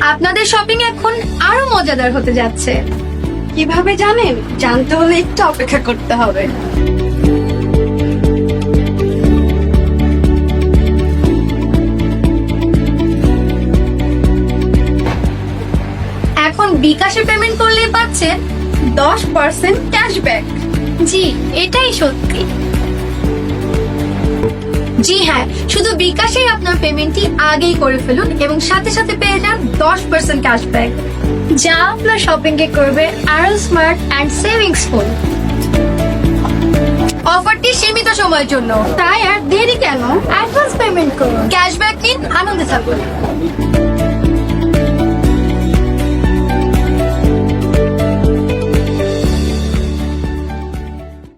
আপনাদের শপিং এখন আরও মজাদার হতে যাচ্ছে। কীভাবে জানেন? জানতে হলে একটু অপেক্ষা করতে হবে। এখন বিকাশে পেমেন্ট করলেই পাচ্ছেন দশ পার্সেন্ট ক্যাশব্যাক জি, এটাই সত্যি। জি হ্যাঁ শুধু বিকাশেই আপনার পেমেন্টটি আগেই করে ফেলুন এবং সাথে সাথে পেয়ে যান দশ পার্সেন্ট ক্যাশব্যাক যা আপনার শপিং কে করবে আরও স্মার্ট অ্যান্ড সেভিংসফুল অফারটি সীমিত সময়ের জন্য। তাই আর দেরি কেন? অ্যাডভান্স পেমেন্ট করুন। ক্যাশব্যাক নিন, আনন্দে থাকুন।